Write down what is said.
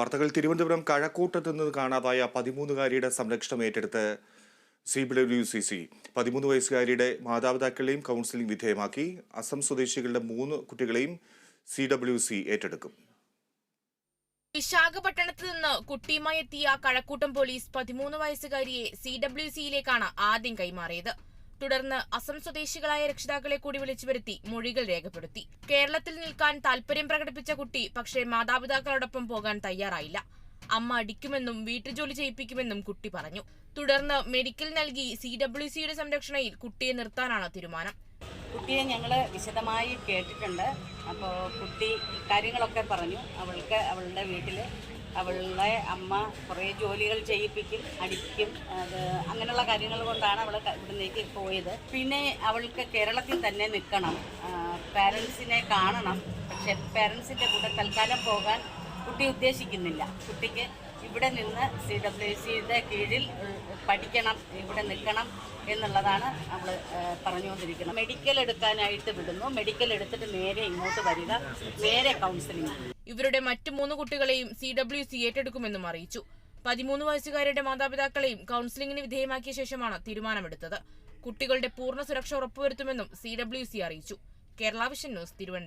വാർത്തകൾ തിരുവനന്തപുരം കഴക്കൂട്ടത്ത് നിന്ന് കാണാതായ പതിമൂന്നുകാരിയുടെ സംരക്ഷണം ഏറ്റെടുത്ത് സി ഡബ്ല്യു സി സി. പതിമൂന്ന് വയസ്സുകാരിയുടെ മാതാപിതാക്കളെയും കൗൺസിലിംഗ് വിധേയമാക്കി. അസം സ്വദേശികളുടെ മൂന്ന് കുട്ടികളെയും സി ഡബ്ല്യു സി ഏറ്റെടുക്കും. വിശാഖപട്ടണത്ത് നിന്ന് കുട്ടിയുമായി എത്തിയ കഴക്കൂട്ടം പോലീസ് പതിമൂന്ന് വയസ്സുകാരിയെ സി ഡബ്ല്യു സിയിലേക്കാണ് ആദ്യം കൈമാറിയത്. തുടർന്ന് അസം സ്വദേശികളായ രക്ഷിതാക്കളെ കൂടി വിളിച്ചു വരുത്തി മൊഴികൾ രേഖപ്പെടുത്തി. കേരളത്തിൽ നിൽക്കാൻ താൽപര്യം പ്രകടിപ്പിച്ച കുട്ടി പക്ഷേ മാതാപിതാക്കളോടൊപ്പം പോകാൻ തയ്യാറായില്ല. അമ്മ അടിക്കുമെന്നും വീട്ടുജോലി ചെയ്യിപ്പിക്കുമെന്നും കുട്ടി പറഞ്ഞു. തുടർന്ന് മെഡിക്കൽ നൽകി സി ഡബ്ല്യു സിയുടെ സംരക്ഷണയിൽ കുട്ടിയെ നിർത്താനാണ് തീരുമാനം. കുട്ടിയെ ഞങ്ങൾ വിശദമായി കേട്ടിട്ടുണ്ട്. അപ്പോൾ കുട്ടി കാര്യങ്ങളൊക്കെ പറഞ്ഞു. അവൾക്ക് അവളുടെ വീട്ടിൽ അവളുടെ അമ്മ കുറേ ജോലികൾ ചെയ്യിപ്പിക്കും അടിക്കും അത് അങ്ങനെയുള്ള കാര്യങ്ങൾ കൊണ്ടാണ് അവൾ ഇവിടുന്നേക്ക് പോയത്. പിന്നെ അവൾക്ക് കേരളത്തിൽ തന്നെ നിൽക്കണം. പാരൻസിനെ കാണണം. പക്ഷെ പാരൻസിന്റെ കൂടെ തൽക്കാലം പോകാൻ കുട്ടി ഉദ്ദേശിക്കുന്നില്ല. കുട്ടിക്ക് ഇവിടെ നിന്ന് സി ഡബ്ല്യു സിയുടെ കീഴിൽ പഠിക്കണം ഇവിടെ നിൽക്കണം എന്നുള്ളതാണ് നമ്മൾ പറഞ്ഞുകൊണ്ടിരിക്കുന്നത്. മെഡിക്കൽ എടുക്കാനായിട്ട് വിടുന്നു. മെഡിക്കൽ എടുത്തിട്ട് നേരെ ഇങ്ങോട്ട് വരിക നേരെ കൗൺസിലിംഗ് ഇവരുടെ മറ്റു മൂന്ന് കുട്ടികളെയും സി ഡബ്ല്യു സി ഏറ്റെടുക്കുമെന്നും അറിയിച്ചു. പതിമൂന്ന് വയസ്സുകാരുടെ മാതാപിതാക്കളെയും കൌൺസിലിംഗിന് വിധേയമാക്കിയ ശേഷമാണ് തീരുമാനമെടുത്തത്. കുട്ടികളുടെ പൂർണ സുരക്ഷ ഉറപ്പുവരുത്തുമെന്നും സി ഡബ്ല്യു സി അറിയിച്ചു. കേരളാവിഷൻ ന്യൂസ് തിരുവനന്തപുരം.